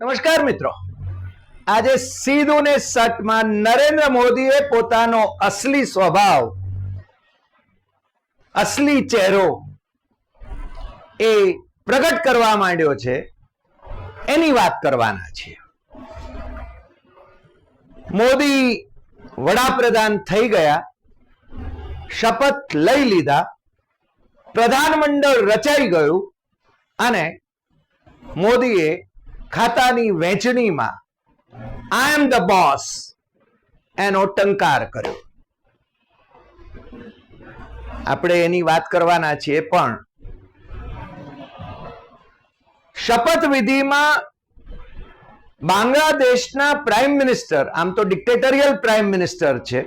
નમસ્કાર મિત્રો. આજે સીધું ને સટમાં નરેન્દ્ર મોદીએ પોતાનો અસલી સ્વભાવ, અસલી ચહેરો એ પ્રગટ કરવા માંડ્યો છે. એની વાત કરવાના છે. મોદી વડાપ્રધાન થઈ ગયા, શપથ લઈ લીધા, પ્રધાનમંડળ રચાઈ ગયું અને મોદીએ ખાતાની વહેંચણીમાં આઈ એમ ધ બોસ એનો ટંકાર કર્યો. આપણે એની વાત કરવાના છીએ પણ, શપથ વિધિમાં બાંગ્લાદેશના પ્રાઇમ મિનિસ્ટર આમ તો ડિક્ટેટરિયલ પ્રાઇમ મિનિસ્ટર છે.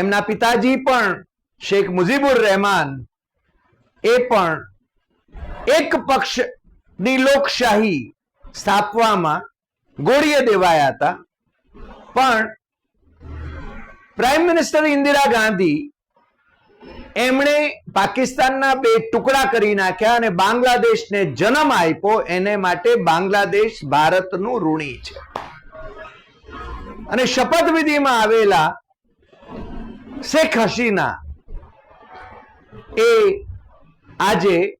એમના પિતાજી પણ શેખ મુજીબુર રહેમાન, એ પણ એક પક્ષની લોકશાહી સ્થાપવામાં ગોળીએ દેવાયા હતા. પણ પ્રાઇમ મિનિસ્ટર ઇન્દિરા ગાંધી એમણે પાકિસ્તાનના બે ટુકડા કરી નાખ્યા અને બાંગ્લાદેશને જન્મ આપ્યો. એને માટે બાંગ્લાદેશ ભારતનું ઋણી છે. અને શપથવિધિમાં આવેલા શેખ હસીના એ આજે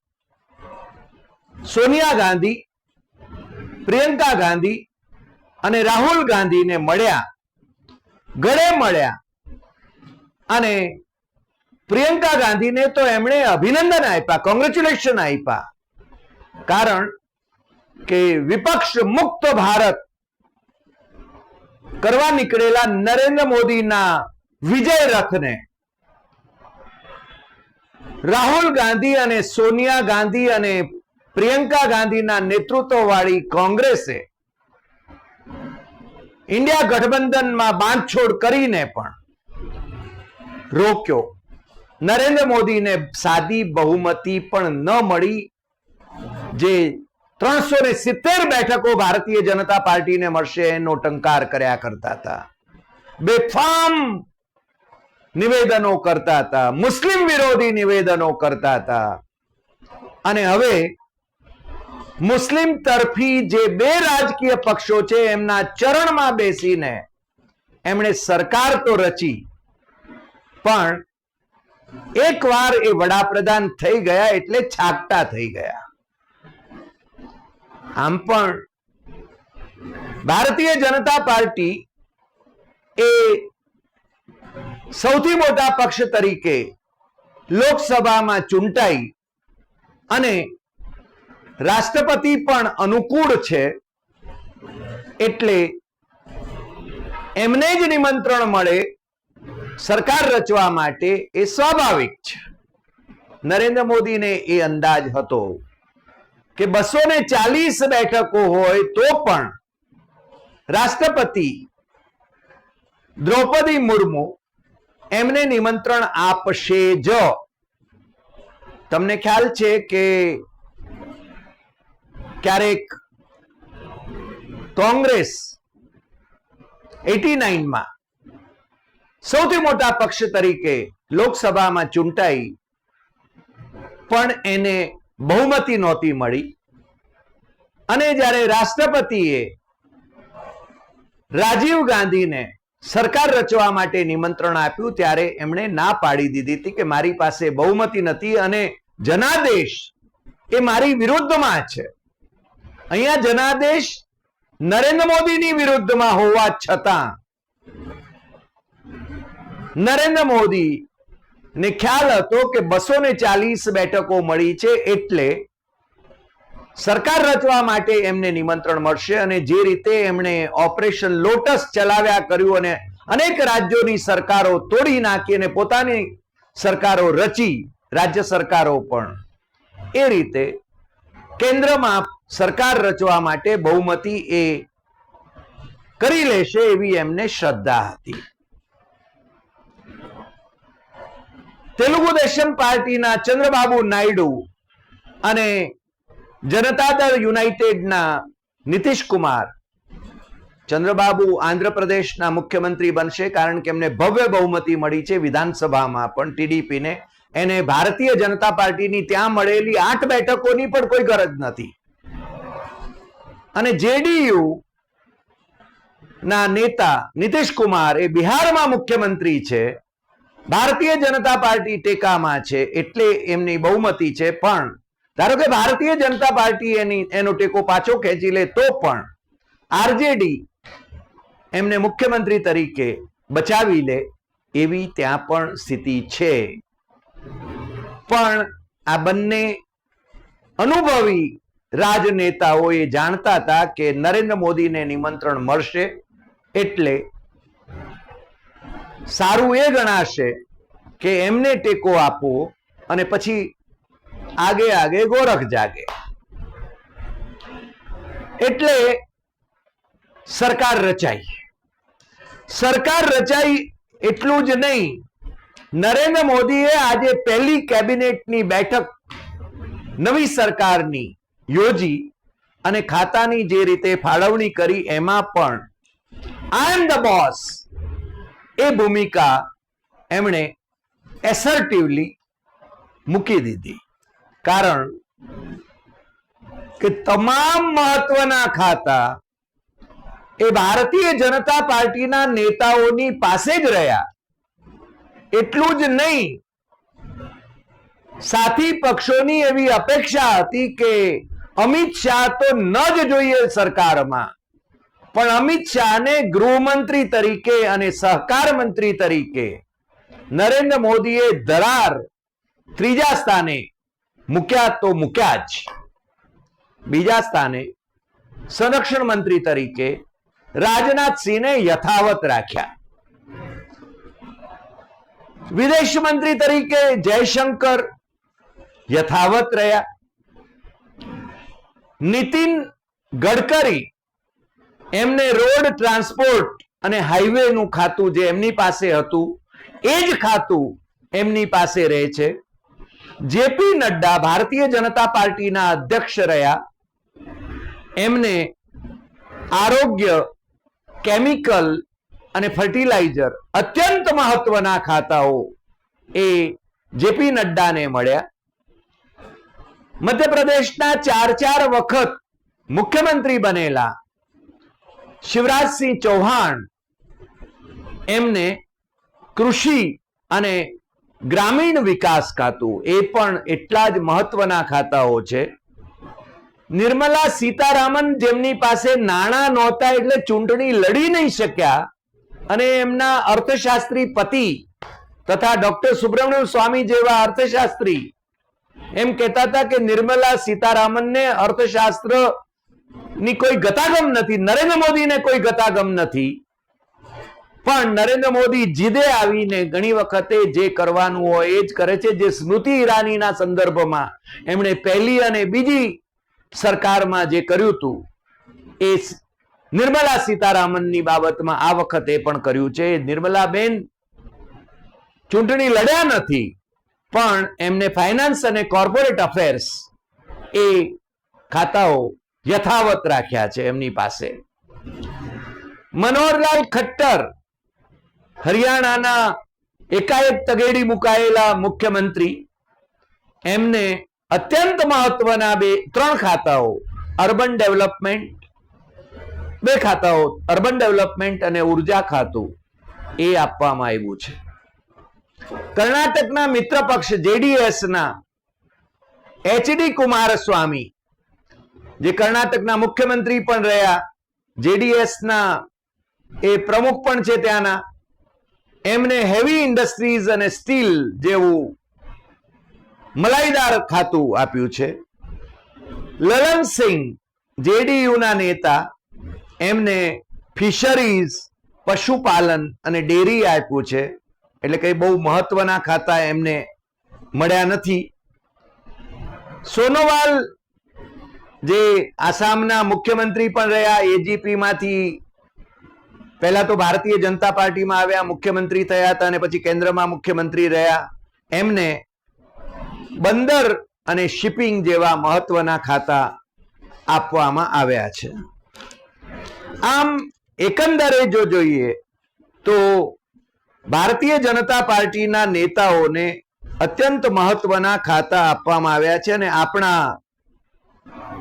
સોનિયા ગાંધી, પ્રિયંકા ગાંધી અને રાહુલ ગાંધીને મળ્યા, ગળે મળ્યા અને પ્રિયંકા ગાંધીને તો એમણે અભિનંદન આપ્યા કોંગ્રેચ્યુલેશન આપ્યા. કારણ કે વિપક્ષ મુક્ત ભારત કરવા નીકળેલા નરેન્દ્ર મોદીના વિજય રથને રાહુલ ગાંધી અને સોનિયા ગાંધી અને પ્રિયંકા ગાંધીના નેતૃત્વ વાળી કોંગ્રેસે ઇન્ડિયા ગઠબંધનમાં બાંધછોડ કરીને પણ રોક્યો. નરેન્દ્ર મોદીને સાદી બહુમતી પણ ન મળી, જે ત્રણસો ને સિત્તેર બેઠકો ભારતીય જનતા પાર્ટીને મળશે એનો ટંકાર કર્યા કરતા હતા. બેફામ નિવેદનો કરતા હતા. મુસ્લિમ વિરોધી નિવેદનો કરતા હતા. અને હવે મુસ્લિમ તરફી જે બે રાજકીય પક્ષો છે, એમના ચરણમાં બેસીને એમણે સરકાર તો રચી, પણ એકવાર એ વડાપ્રધાન થઈ ગયા એટલે છાકટા થઈ ગયા. આમ પણ ભારતીય જનતા પાર્ટી એ સૌથી મોટા પક્ષ તરીકે લોકસભામાં ચૂંટાઈ અને રાષ્ટ્રપતિ પણ અનુકૂળ છે એટલે એમને જ નિમંત્રણ મળે સરકાર રચવા માટે એ સ્વાભાવિક છે. નરેન્દ્ર મોદીને એ અંદાજ હતો કે બસો ને ચાલીસ બેઠકો હોય તો પણ રાષ્ટ્રપતિ દ્રૌપદી મુર્મુ એમને નિમંત્રણ આપશે જ. તમને ખ્યાલ છે કે ક્યારેક કોંગ્રેસ એટી નાઇનમાં સૌથી મોટા પક્ષ તરીકે લોકસભામાં ચૂંટાઈ, પણ એને બહુમતી નહોતી મળી. અને જ્યારે રાષ્ટ્રપતિએ રાજીવ ગાંધીને સરકાર રચવા માટે નિમંત્રણ આપ્યું, ત્યારે એમણે ના પાડી દીધી હતી કે મારી પાસે બહુમતી નથી અને જનાદેશ એ મારી વિરુદ્ધમાં છે. અહીંયા જનાદેશ નરેન્દ્ર મોદીની વિરુદ્ધમાં હોવા છતાં નરેન્દ્ર મોદી ને ખ્યાલ હતો કે બસો ને ચાલીસ બેઠકો મળી છે એટલે સરકાર રચવા માટે એમને નિમંત્રણ મળશે અને જે રીતે એમણે ઓપરેશન લોટસ ચલાવ્યા કર્યું અને અનેક રાજ્યોની સરકારો તોડી નાખી અને પોતાની સરકારો રચી રાજ્ય સરકારો પણ એ રીતે કેન્દ્રમાં સરકાર રચવા માટે બહુમતી એ કરી લેશે એવી એમને શ્રદ્ધા હતી. તેલુગુ દેશમ પાર્ટીના ચંદ્રબાબુ નાયડુ અને જનતા દળ યુનાઇટેડના નીતિશ કુમાર ચંદ્રબાબુ આંધ્રપ્રદેશના મુખ્યમંત્રી બનશે કારણ કે એમને ભવ્ય બહુમતી મળી છે વિધાનસભામાં પણ ટીડીપીને. એને ભારતીય જનતા પાર્ટીની ત્યાં મળેલી આઠ બેઠકોની પણ કોઈ ગરજ નથી. અને જેડીયુ ના નેતા નીતિશ કુમાર એ બિહારમાં મુખ્યમંત્રી છે. ભારતીય જનતા પાર્ટી ટેકામાં છે એટલે એમની બહુમતી છે પણ ધારો કે ભારતીય જનતા પાર્ટી એની એનો ટેકો પાછો ખેંચી લે તો પણ આરજેડી એમને મુખ્યમંત્રી તરીકે બચાવી લે એવી ત્યાં પણ સ્થિતિ છે. પણ આ બંને અનુભવી રાજનેતાઓ એ જાણતા હતા કે નરેન્દ્ર મોદીને નિમંત્રણ મળશે એટલે સારું એ ગણાશે કે એમને ટેકો આપવો અને પછી આગે આગે ગોરખ જાગે. એટલે સરકાર રચાઈ. સરકાર રચાઈ એટલું જ નહીં. નરેન્દ્ર મોદીએ આજે પહેલી કેબિનેટની બેઠક નવી સરકારની યોજી અને ખાતાની જે રીતે ફાળવણી કરી એમાં પણ આઈ એમ ધ બોસ એ ભૂમિકા એમણે એસર્ટિવલી મૂકી દીધી. કારણ કે તમામ મહત્વના ખાતા એ ભારતીય જનતા પાર્ટીના નેતાઓની પાસે જ રહ્યા. એટલું જ નહીં, સાથી પક્ષોની એવી અપેક્ષા હતી કે અમિત શાહ તો ન જ જોઈએ સરકારમાં. પણ અમિત શાહને ગૃહમંત્રી તરીકે અને સહકાર મંત્રી તરીકે નરેન્દ્ર મોદીએ ધરાર ત્રીજા સ્થાને મૂક્યા તો મૂક્યા જ. બીજા સ્થાને સંરક્ષણ મંત્રી તરીકે રાજનાથસિંહને યથાવત રાખ્યા. વિદેશ મંત્રી તરીકે જયશંકર યથાવત રહ્યા. નીતિન ગડકરી એમને રોડ ટ્રાન્સપોર્ટ અને હાઈવે નું ખાતું જે એમની પાસે હતું, એ જ ખાતું એમની પાસે રહે છે. જેપી નડ્ડા ભારતીય જનતા પાર્ટીના અધ્યક્ષ રહ્યા. એમને આરોગ્ય, કેમિકલ અને ફર્ટિલાઇઝર અત્યંત મહત્વના ખાતાઓ એ જેપી નડ્ડાને મળ્યા. મધ્યપ્રદેશના ચાર ચાર વખત મુખ્યમંત્રી બનેલા શિવરાજસિંહ ચૌહાણ એમને કૃષિ અને ગ્રામીણ વિકાસ ખાતું, એ પણ એટલા જ મહત્વના ખાતાઓ છે. નિર્મલા સીતારામન જેમની પાસે નાણાં નહોતા એટલે ચૂંટણી લડી નહીં શક્યા અને એમના અર્થશાસ્ત્રી પતિ તથા ડોક્ટર સુબ્રમણ્યમ સ્વામી જેવા અર્થશાસ્ત્રી એમ કહેતા હતા કે નિર્મલા સીતારામનને અર્થશાસ્ત્રની કોઈ ગતાગમ નથી, નરેન્દ્ર મોદીને કોઈ ગતાગમ નથી. પણ નરેન્દ્ર મોદી જીદે આવીને ઘણી વખતે જે કરવાનું હોય એ જ કરે છે. જે સ્મૃતિ ઈરાનીના સંદર્ભમાં એમણે પહેલી અને બીજી સરકારમાં જે કર્યું હતું, એ નિર્મલા સીતારામનની બાબતમાં આ વખતે પણ કર્યું છે. નિર્મલાબેન ચૂંટણી લડ્યા નથી. પણ એમને ફાઇનાન્સ અને કોર્પોરેટ અફેર્સ એ ખાતાઓ યથાવત રાખ્યા છે એમની પાસે. મનોહરલાલ ખટ્ટર હરિયાણાના એકાએક તગેડી મુકાયેલા મુખ્યમંત્રી, એમને અત્યંત મહત્વના બે, ત્રણ ખાતાઓ, અર્બન ડેવલપમેન્ટ, બે ખાતાઓ, અર્બન ડેવલપમેન્ટ અને ઊર્જા ખાતું એ આપવામાં આવ્યું છે. કર્ણાટકના મિત્ર પક્ષ જેડીએસ ના એચડી કુમારસ્વામી, જે કર્ણાટકના મુખ્યમંત્રી પણ રહ્યા જેડીએસ ના એ પ્રમુખ પણ છે ત્યાંના. એમને હેવી ઇન્ડસ્ટ્રીઝ અને સ્ટીલ જેવું મલાઈદાર ખાતું આપ્યું છે. લલનસિંહ જેડીયુના નેતા, એમને ફિશરીઝ પશુપાલન અને ડેરી આપ્યું છે. એટલે કઈ બહુ મહત્વના ખાતા એમને મળ્યા નથી. સોનોવાલ જે આસામના મુખ્યમંત્રી પણ રહ્યા, એજીપીમાંથી પહેલા તો ભારતીય જનતા પાર્ટીમાં આવ્યા, મુખ્યમંત્રી થયા હતા અને પછી કેન્દ્રમાં મુખ્યમંત્રી રહ્યા. એમને બંદર અને શિપિંગ જેવા મહત્વના ખાતા આપવામાં આવ્યા છે. આમ એકંદરે જો જોઈએ તો ભારતીય જનતા પાર્ટીના નેતાઓને અત્યંત મહત્વના ખાતા આપવામાં આવ્યા છે અને આપણા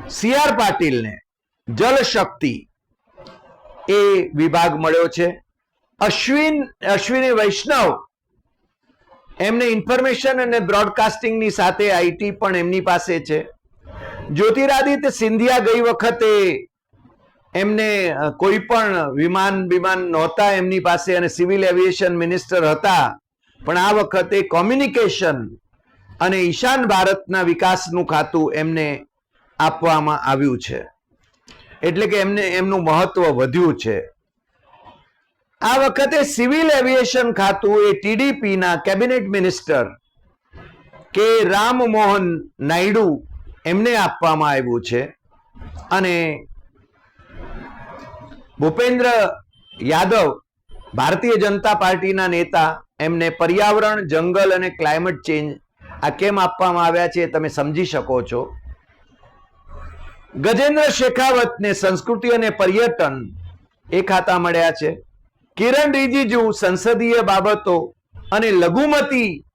સી આર પાટીલને જલશક્તિ એ વિભાગ મળ્યો છે. અશ્વિન, અશ્વિની વૈષ્ણવ એમને ઇન્ફોર્મેશન અને બ્રોડકાસ્ટિંગની સાથે આઈટી પણ એમની પાસે છે. જ્યોતિરાદિત્ય સિંધિયા ગઈ વખતે એમને કોઈ પણ વિમાન વિમાન નહોતા એમની પાસે અને સિવિલ એવિએશન મિનિસ્ટર હતા. પણ આ વખતે કોમ્યુનિકેશન અને ઈશાન ભારતના વિકાસનું ખાતું એમને આપવામાં આવ્યું છે. એટલે કે એમને, એમનું મહત્વ વધ્યું છે. આ વખતે સિવિલ એવિએશન ખાતું એ ટીડીપીના કેબિનેટ મિનિસ્ટર કે રામમોહન નાયડુ એમને આપવામાં આવ્યું છે. અને ભૂપેન્દ્ર યાદવ ભારતીય જનતા પાર્ટીના નેતા, એમને પર્યાવરણ, જંગલ અને ક્લાઇમેટ ચેન્જ આ કેમ આપવામાં આવ્યા છે તમે સમજી શકો છો. ગજેન્દ્ર શેખાવતને સંસ્કૃતિ અને પર્યટન એ ખાતા મળ્યા છે. કિરણ રિજિજુ સંસદીય બાબતો અને લઘુમતી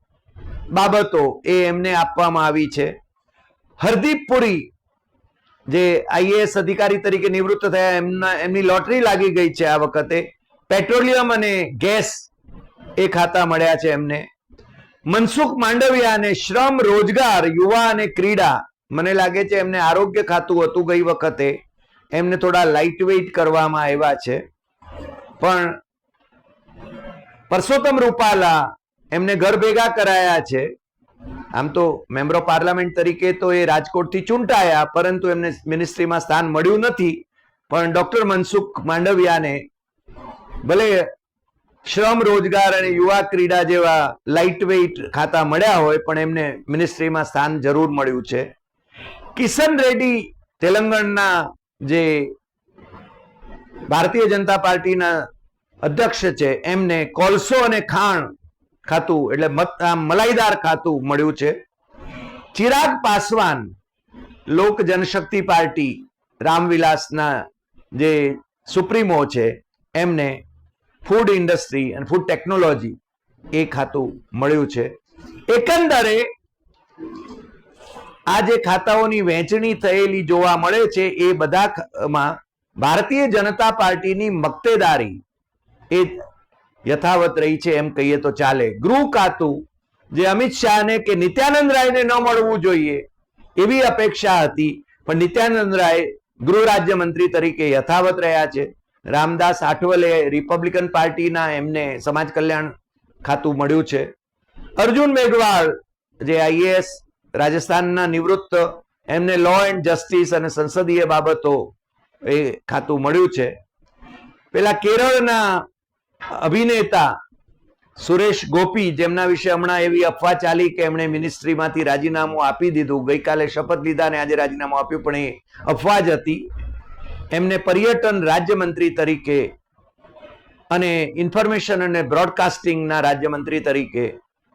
બાબતો એ એમને આપવામાં આવી છે. હરદીપ પુરી જે આઈએએસ અધિકારી તરીકે નિવૃત્ત થયા, એમના, એમની લોટરી લાગી ગઈ છે આ વખતે. પેટ્રોલિયમ અને ગેસ એ ખાતા મળ્યા છે એમને. મનસુખ માંડવિયા અને શ્રમ રોજગાર, યુવા અને ક્રીડા, મને લાગે છે એમને આરોગ્ય ખાતું હતું ગઈ વખતે. એમને થોડા લાઇટ વેઇટ કરવામાં આવ્યા છે. પણ પરસોત્તમ રૂપાલા એમને ઘર ભેગા કરાયા છે. આમ તો મેમ્બર ઓફ પાર્લામેન્ટ તરીકે તો એ રાજકોટથી ચૂંટાયા, પરંતુ એમને મિનિસ્ટ્રીમાં સ્થાન મળ્યું નથી. પણ ડોક્ટર મનસુખ માંડવિયાને ભલે શ્રમ રોજગાર અને યુવા ક્રીડા જેવા લાઇટ વેઇટ ખાતા મળ્યા હોય, પણ એમને મિનિસ્ટ્રીમાં સ્થાન જરૂર મળ્યું છે. કિશન રેડ્ડી તેલંગણના જે ભારતીય જનતા પાર્ટીના અધ્યક્ષ છે, એમને કોલસો અને ખાણ ખાતું, એટલે મલાઈદાર ખાતું મળ્યું છે. ચિરાગ પાસવાન, લોક જનશક્તિ પાર્ટી, રામવિલાસના જે સુપ્રીમો છે, એમને ફૂડ ઇન્ડસ્ટ્રી અને ફૂડ ટેકનોલોજી એ ખાતું મળ્યું છે. એકંદરે, આ જે ખાતાઓની વહેંચણી થયેલી જોવા મળે છે, એ બધા માં ભારતીય જનતા પાર્ટીની મક્તેદારી એ યથાવત રહી છે એમ કહીએ તો ચાલે. ગૃહ ખાતું જે અમિત શાહને કે નિત્યાનંદ રાયને ન મળવું જોઈએ, એવી અપેક્ષા હતી. પણ નિત્યાનંદ રાય ગૃહ રાજ્યમંત્રી તરીકે યથાવત રહ્યા છે. રામદાસ આઠવલે રિપબ્લિકન પાર્ટીના એમને સમાજ કલ્યાણ ખાતું મળ્યું છે. અર્જુન મેઘવાળ જે આઈએએસ રાજસ્થાનના નિવૃત્ત, એમને લો એન્ડ જસ્ટિસ અને સંસદીય બાબતો એ ખાતું મળ્યું છે. પેલા કેરળના અભિનેતા સુરેશ ગોપી જેમના વિશે હમણાં એવી અફવા ચાલી કે એમણે મિનિસ્ટ્રીમાંથી રાજીનામું આપી દીધું. ગઈકાલે શપથ લીધા અને આજે રાજીનામું આપ્યું, પણ એ અફવા જ હતી. એમને પર્યટન રાજ્યમંત્રી તરીકે અને ઇન્ફોર્મેશન અને બ્રોડકાસ્ટિંગના રાજ્યમંત્રી તરીકે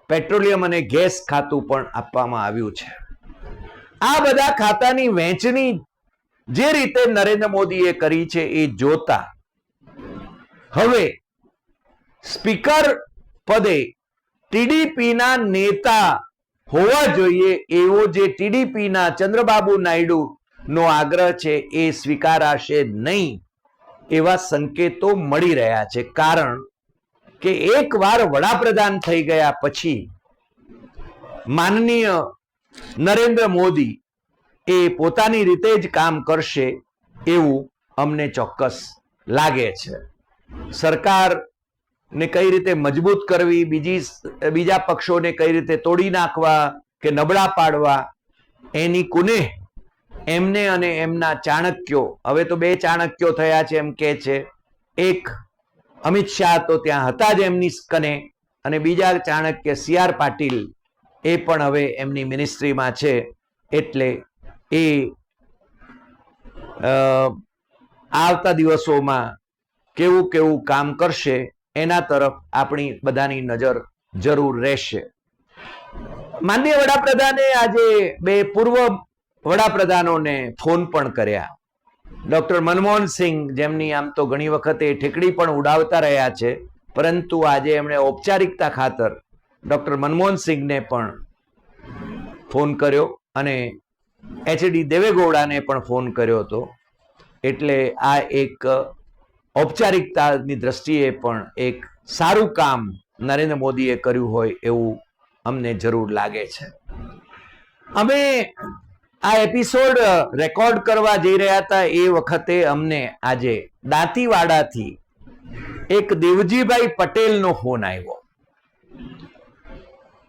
પેટ્રોલિયમ અને ગેસ ખાતું પણ આપવામાં આવ્યું છે. આ બધા ખાતાની વહેંચણી જે રીતે નરેન્દ્ર મોદીએ કરી છે એ જોતા હવે સ્પીકર પદે ટીડીપીના નેતા હોવા જોઈએ એવો જે ટીડીપીના ચંદ્રબાબુ નાયડુ નો આગ્રહ છે એ સ્વીકારાશે નહીં એવા સંકેતો મળી રહ્યા છે. કારણ કે એકવાર વડાપ્રધાન થઈ ગયા પછી માનનીય નરેન્દ્ર મોદી એ પોતાની રીતે જ કામ કરશે એવું અમને ચોક્કસ લાગે છે. સરકાર ને કઈ રીતે મજબૂત કરવી, બીજી બીજા પક્ષોને કઈ રીતે તોડી નાખવા કે નબળા પાડવા, એની કુનેહ એમને અને એમના ચાણક્યો. હવે તો બે ચાણક્યો થયા છે એમ કે છે. એક અમિત શાહ તો ત્યાં હતા જ એમની કને, અને બીજા ચાણક્ય સી આર પાટીલ એ પણ હવે એમની મિનિસ્ટ્રીમાં છે. એટલે એ આવતા દિવસોમાં કેવું કેવું કામ કરશે એના તરફ આપણી બધાની નજર જરૂર રહેશે. માનનીય વડાપ્રધાને આજે બે પૂર્વ વડાપ્રધાનોને ફોન પણ કર્યા. ડોક્ટર મનમોહન સિંહ જેમની આમ તો ઘણી વખતે ઠેકડી પણ ઉડાવતા રહ્યા છે, પરંતુ આજે એમણે ઔપચારિકતા ખાતર ડોક્ટર મનમોહન સિંહને પણ ફોન કર્યો અને એચડી દેવેગૌડાને પણ ફોન કર્યો હતો. એટલે આ એક ઔપચારિકતાની દ્રષ્ટિએ પણ એક સારું કામ નરેન્દ્ર મોદીએ કર્યું હોય એવું અમને જરૂર લાગે છે. અમે આ એપિસોડ રેકોર્ડ કરવા જઈ રહ્યા હતા એ વખતે અમને આજે દાંતીવાડાથી એક દેવજીભાઈ પટેલનો ફોન આવ્યો.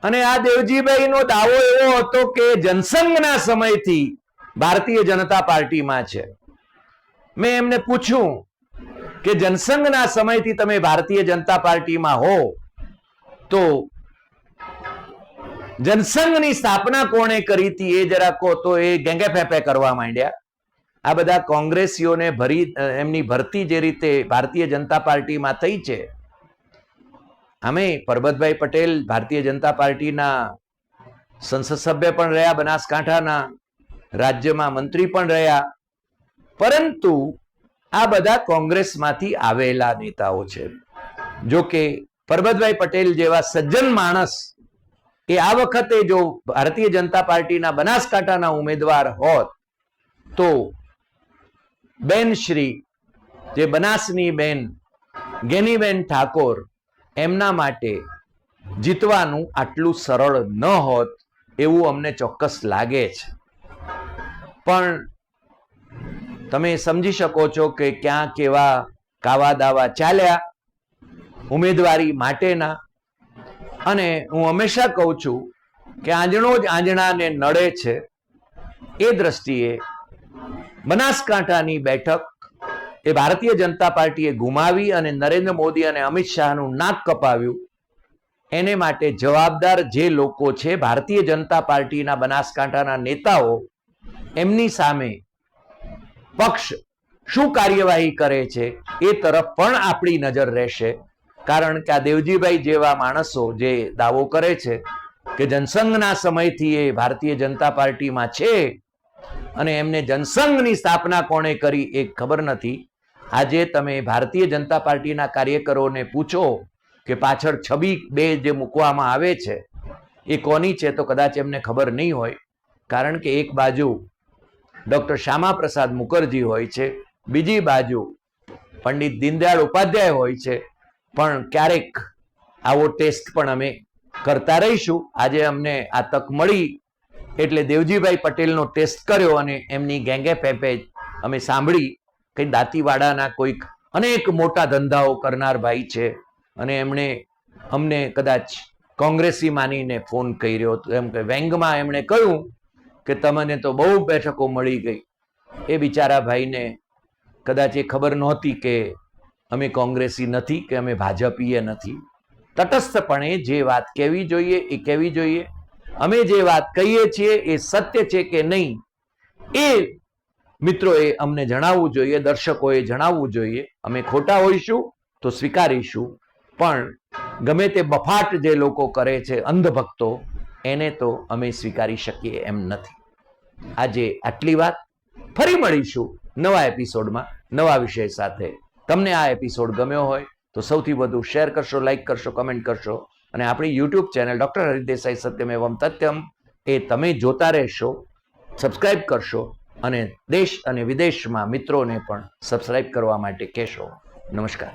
અને આ દેવજીભાઈનો દાવો એવો હતો કે જનસંઘના સમયથી ભારતીય જનતા પાર્ટીમાં છે. મેં એમને પૂછ્યું કે જનસંઘના સમયથી તમે ભારતીય જનતા પાર્ટીમાં હો, તો જનસંઘની સ્થાપના કોણે કરી હતી એ જરા કહો તો એ ગેંગે ફેફે કરવા માંડ્યા. આ બધા કોંગ્રેસીઓને ભરી એમની ભરતી જે રીતે ભારતીય જનતા પાર્ટીમાં થઈ છે, અમે પરબતભાઈ પટેલ ભારતીય જનતા પાર્ટીના સંસદ સભ્ય પણ રહ્યા, બનાસકાંઠાના રાજ્યમાં મંત્રી પણ રહ્યા, પરંતુ આ બધા કોંગ્રેસમાંથી આવેલા નેતાઓ છે. જો કે પરબતભાઈ પટેલ જેવા સજ્જન માણસ એ આ વખતે જો ભારતીય જનતા પાર્ટીના બનાસકાંઠાના ઉમેદવાર હોત, તો બેન શ્રી, જે બનાસની બેન ગેનીબેન ઠાકોર, એમના માટે જીતવાનું આટલું સરળ ન હોત એવું અમને ચોક્કસ લાગે છે. પણ તમે સમજી શકો છો કે ક્યાં કેવા કાવા દાવા ચાલ્યા ઉમેદવારી માટેના. અને હું હંમેશા કહું છું કે આંજણો જ આંજણાને નડે છે એ દ્રષ્ટિએ બનાસકાંઠાની બેઠક એ ભારતીય જનતા પાર્ટીએ ગુમાવી અને નરેન્દ્ર મોદી અને અમિત શાહનું નાક કપાવ્યું. એને માટે જવાબદાર જે લોકો છે ભારતીય જનતા પાર્ટીના બનાસકાંઠાના નેતાઓ, એમની સામે પક્ષ શું કાર્યવાહી કરે છે એ તરફ પણ આપણી નજર રહેશે. કારણ કે આ દેવજીભાઈ જેવા માણસો જે દાવો કરે છે કે જનસંઘના સમયથી એ ભારતીય જનતા પાર્ટીમાં છે અને એમને જનસંઘની સ્થાપના કોણે કરી એ ખબર નથી. આજે તમે ભારતીય જનતા પાર્ટીના કાર્યકરોને પૂછો કે પાછળ છબી બે જે મૂકવામાં આવે છે, એ કોની છે તો કદાચ એમને ખબર નહીં હોય. કારણ કે એક બાજુ ડોક્ટર શ્યામા પ્રસાદ મુખર્જી હોય છે. બીજી બાજુ પંડિત દીનદયાળ ઉપાધ્યાય હોય છે. પણ ક્યારેક આવો ટેસ્ટ પણ અમે કરતા રહીશું. આજે અમને આ તક મળી એટલે દેવજીભાઈ પટેલનો ટેસ્ટ કર્યો અને એમની ગેંગે પેપે અમે સાંભળી કે દાંતીવાડાના કોઈક અનેક મોટા ધંધાઓ કરનાર ભાઈ છે. અને એમણે અમને કદાચ કોંગ્રેસી માનીને ફોન કર્યો. એમ કે વ્યંગમાં એમણે કહ્યું કે તમને તો બહુ બેઠકો મળી ગઈ. એ બિચારા ભાઈને કદાચ એ ખબર નહોતી કે અમે કોંગ્રેસી નથી, કે અમે ભાજપીય નથી. તટસ્થપણે જે વાત કહેવી જોઈએ એ કહેવી જોઈએ. અમે જે વાત કહીએ છીએ એ સત્ય છે કે નહીં? એ મિત્રોએ અમને જણાવવું જોઈએ, દર્શકોએ જણાવવું જોઈએ. અમે ખોટા હોઈશું તો સ્વીકારીશું. પણ ગમે તે બફાટ જે લોકો કરે છે અંધભક્તો એને તો અમે સ્વીકારી શકીએ એમ નથી. આજે આટલી વાત ફરી મળીશું નવા એપિસોડમાં નવા વિષય સાથે. તમને આ એપિસોડ ગમ્યો હોય તો સૌથી વધુ શેર કરશો લાઇક કરશો, કમેન્ટ કરશો અને આપણી YouTube channel doctor Hari Desai Satyam Evam Tathyam એ તમે જોતા રહેશો, સબસ્ક્રાઇબ કરશો અને દેશ અને વિદેશમાં મિત્રોને પણ સબસ્ક્રાઇબ કરવા માટે કહેશો. નમસ્કાર.